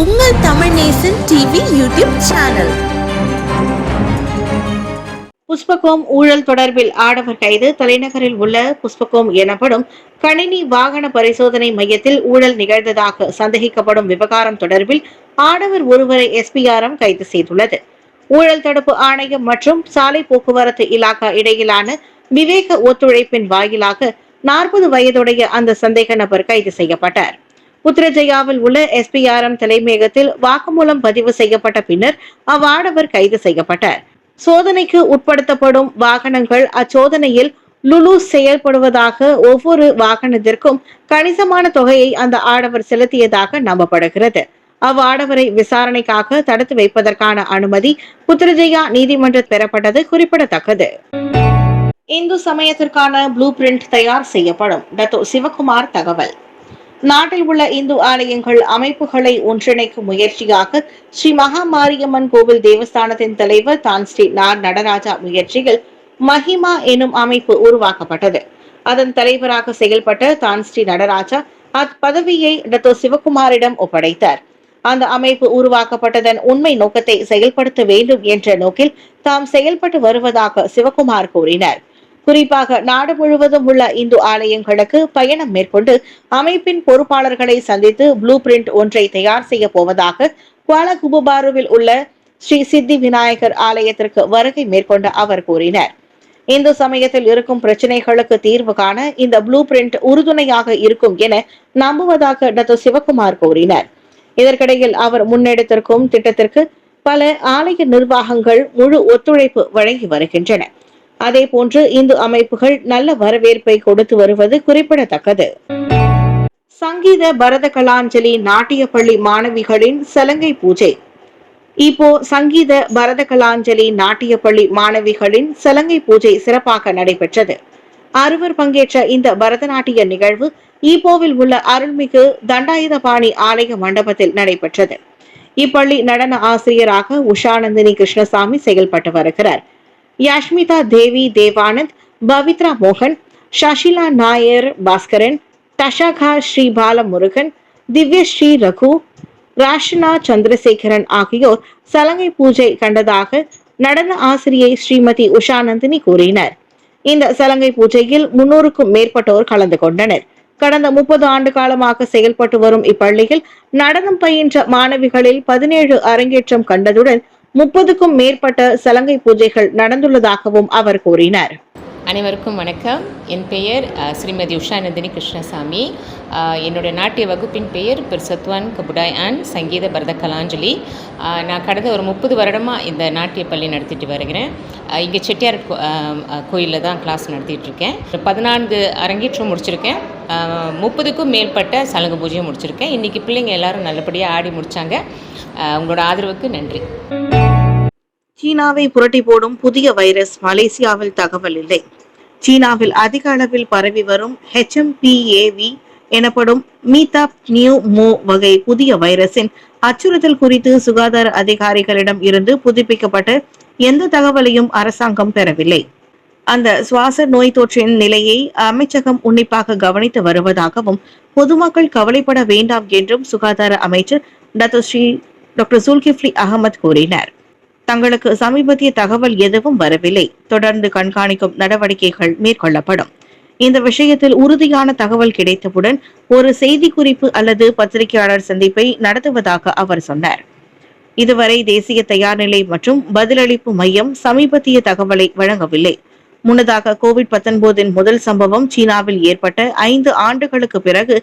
உங்கள் Tamil Nesan TV YouTube channel. Puspakom ஊழல் தொடர்பில் ஆடவர் கைது. தலைநகரில் உள்ள புஷ்பகோம் எனப்படும் கணினி வாகன பரிசோதனை மையத்தில் ஊழல் நிகழ்ந்ததாக சந்தேகிக்கப்படும் விவகாரம் தொடர்பில் ஆடவர் ஒருவரை எஸ்பிஆர்எம் கைது செய்துள்ளது. ஊழல் தடுப்பு ஆணையம் மற்றும் சாலை போக்குவரத்து இலாகா இடையிலான விவேக ஒத்துழைப்பின் வாயிலாக நாற்பது வயதுடைய அந்த சந்தேக நபர் கைது செய்யப்பட்டார். உத்திரஜயாவில் உள்ள எஸ்பிஆர்எம் தலைமையகத்தில் வாக்குமூலம் பதிவு செய்யப்பட்ட பின்னர் அவ்வாடவர் கைது செய்யப்பட்டார். சோதனைக்கு உட்படுத்தப்படும் வாகனங்கள் அச்சோதனையில் லுலு செயல்படுவதாக ஒவ்வொரு வாகனத்திற்கும் கணிசமான தொகையை அந்த ஆடவர் செலுத்தியதாக நம்பப்படுகிறது. அவ்வாடவரை விசாரணைக்காக தடுத்து வைப்பதற்கான அனுமதி புத்திரஜயா நீதிமன்ற பெறப்பட்டது குறிப்பிடத்தக்கது. இந்து சமயத்திற்கான ப்ளூ பிரிண்ட் தயார் செய்யப்படும். டத்தோ சிவகுமார் தகவல். நாட்டில் உள்ள இந்து ஆலயங்கள் அமைப்புகளை ஒன்றிணைக்கும் முயற்சியாக ஸ்ரீ மகா மாரியம்மன் கோவில் தேவஸ்தானத்தின் தலைவர் தான் ஸ்ரீ நார் நடராஜா முயற்சியில் மஹிமா எனும் அமைப்பு உருவாக்கப்பட்டது. அதன் தலைவராக செயல்பட்ட தான் ஸ்ரீ நடராஜா அப்பதவியை டாக்டர் சிவகுமாரிடம் ஒப்படைத்தார். அந்த அமைப்பு உருவாக்கப்பட்டதன் உண்மை நோக்கத்தை செயல்படுத்த வேண்டும் என்ற நோக்கில் தாம் செயல்பட்டு வருவதாக சிவகுமார் கூறினார். குறிப்பாக நாடு முழுவதும் உள்ள இந்து ஆலயங்களுக்கு பயணம் மேற்கொண்டு அமைப்பின் பொறுப்பாளர்களை சந்தித்து ப்ளூ பிரிண்ட் ஒன்றை தயார் செய்ய போவதாக குவாலகுபுபாருவில் உள்ள ஸ்ரீ சித்தி விநாயகர் ஆலயத்திற்கு வருகை மேற்கொண்ட அவர் கூறினார். இந்து சமயத்தில் இருக்கும் பிரச்சனைகளுக்கு தீர்வு காண இந்த ப்ளூ பிரிண்ட் உறுதுணையாக இருக்கும் என நம்புவதாக டாக்டர் சிவகுமார் கூறினார். இதற்கிடையில் அவர் முன்னெடுத்திருக்கும் திட்டத்திற்கு பல ஆலய நிர்வாகங்கள் முழு ஒத்துழைப்பு வழங்கி வருகின்றன. அதே போன்று இந்து அமைப்புகள் நல்ல வரவேற்பை கொடுத்து வருவது குறிப்பிடத்தக்கது. சங்கீத பரத கலாஞ்சலி நாட்டிய பள்ளி மாணவிகளின் சலங்கை பூஜை. இப்போ சங்கீத பரத கலாஞ்சலி நாட்டிய பள்ளி மாணவிகளின் சலங்கை பூஜை சிறப்பாக நடைபெற்றது. அறுவர் பங்கேற்ற இந்த பரதநாட்டிய நிகழ்வு ஈப்போவில் உள்ள அருள்மிகு தண்டாயுதபாணி ஆலய மண்டபத்தில் நடைபெற்றது. இப்பள்ளி நடன ஆசிரியராக உஷாநந்தினி கிருஷ்ணசாமி செயல்பட்டு வருகிறார். யாஷ்மிதா தேவி தேவானந்த் பவித்ரா மோகன் சஷிலா நாயர் பாஸ்கரன் தஷாகா ஸ்ரீ பாலமுருகன் திவ்யஸ்ரீ ரகு ராஷனா சந்திரசேகரன் ஆகியோர் சலங்கை பூஜை கண்டதாக நடன ஆசிரியை ஸ்ரீமதி உஷாநந்தினி கூறினர். இந்த சலங்கை பூஜையில் முன்னூறுக்கும் மேற்பட்டோர் கலந்து கொண்டனர். கடந்த முப்பது ஆண்டு காலமாக செயல்பட்டு வரும் இப்பள்ளியில் நடனம் பயின்ற மாணவிகளில் பதினேழு அரங்கேற்றம் கண்டதுடன் முப்பதுக்கும் மேற்பட்ட சலங்கை பூஜைகள் நடந்துள்ளதாகவும் அவர் கூறினார். அனைவருக்கும் வணக்கம். என் பெயர் ஸ்ரீமதி ஸ்ரீமதி உஷாநந்தினி கிருஷ்ணசாமி. என்னுடைய நாட்டிய வகுப்பின் பெயர் பிர்சத்வான் கபுடாய் அண்ட் சங்கீத பரத கலாஞ்சலி நான் கடந்த ஒரு முப்பது வருடமாக இந்த நாட்டிய பள்ளி நடத்திட்டு வருகிறேன். இங்கே செட்டியார் கோயிலில் தான் கிளாஸ் நடத்திட்டுருக்கேன் பதினான்கு அரங்கேற்றம் முடிச்சிருக்கேன். முப்பதுக்கும் மேற்பட்ட சலங்கு பூஜையும் முடிச்சிருக்கேன். இன்றைக்கி பிள்ளைங்க எல்லாரும் நல்லபடியாக ஆடி முடித்தாங்க உங்களோட ஆதரவுக்கு நன்றி. சீனாவை புரட்டி போடும் புதிய வைரஸ் மலேசியாவில் தகவல் இல்லை. சீனாவில் அதிக அளவில் பரவி வரும் ஹெச்எம்பிஏவி எனப்படும் மீதாப் நியூ மோ வகை புதிய வைரஸின் அச்சுறுத்தல் குறித்து சுகாதார அதிகாரிகளிடம் இருந்து புதுப்பிக்கப்பட்ட எந்த தகவலையும் அரசாங்கம் பெறவில்லை. அந்த சுவாச நோய் தொற்றின் நிலையை அமைச்சகம் உன்னிப்பாக கவனித்து வருவதாகவும் பொதுமக்கள் கவலைப்பட வேண்டாம் என்றும் சுகாதார அமைச்சர் doctor Sri doctor Zulkifli Ahmad கூறினர். தங்களுக்கு சமீபத்திய தகவல் எதுவும் வரவில்லை. தொடர்ந்து கண்காணிக்கும் நடவடிக்கைகள் மேற்கொள்ளப்படும். இந்த விஷயத்தில் உறுதியான தகவல் கிடைத்தவுடன் ஒரு செய்திக்குறிப்பு அல்லது பத்திரிகையாளர் சந்திப்பை நடத்துவதாக அவர் சொன்னார். இதுவரை தேசிய தயார்நிலை மற்றும் பதிலளிப்பு மையம் சமீபத்திய தகவலை வழங்கவில்லை. முன்னதாக கோவிட் 19 முதல் சம்பவம் சீனாவில் ஏற்பட்ட ஐந்து ஆண்டுகளுக்கு பிறகு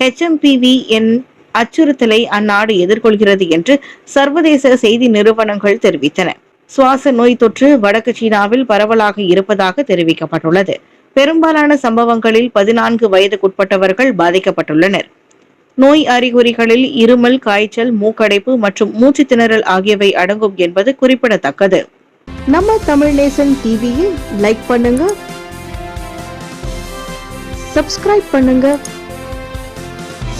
ஹெச்எம்பிவி என் அச்சுறுத்தலை அந்நாடு எதிர்கொள்கிறது என்று சர்வதேச செய்தி நிறுவனங்கள் தெரிவித்தன. சுவாச நோய் தொற்று வடக்கு சீனாவில் பரவலாக இருப்பதாக தெரிவிக்கப்பட்டுள்ளது. பெரும்பாலான சம்பவங்களில் பதினான்கு வயதுக்குட்பட்டவர்கள் பாதிக்கப்பட்டுள்ளனர். நோய் அறிகுறிகளில் இருமல் காய்ச்சல் மூக்கடைப்பு மற்றும் மூச்சு திணறல் ஆகியவை அடங்கும் என்பது குறிப்பிடத்தக்கது. நம்ம தமிழ் நேசன் டிவியை லைக் பண்ணுங்க சப்ஸ்கிரைப் பண்ணுங்க.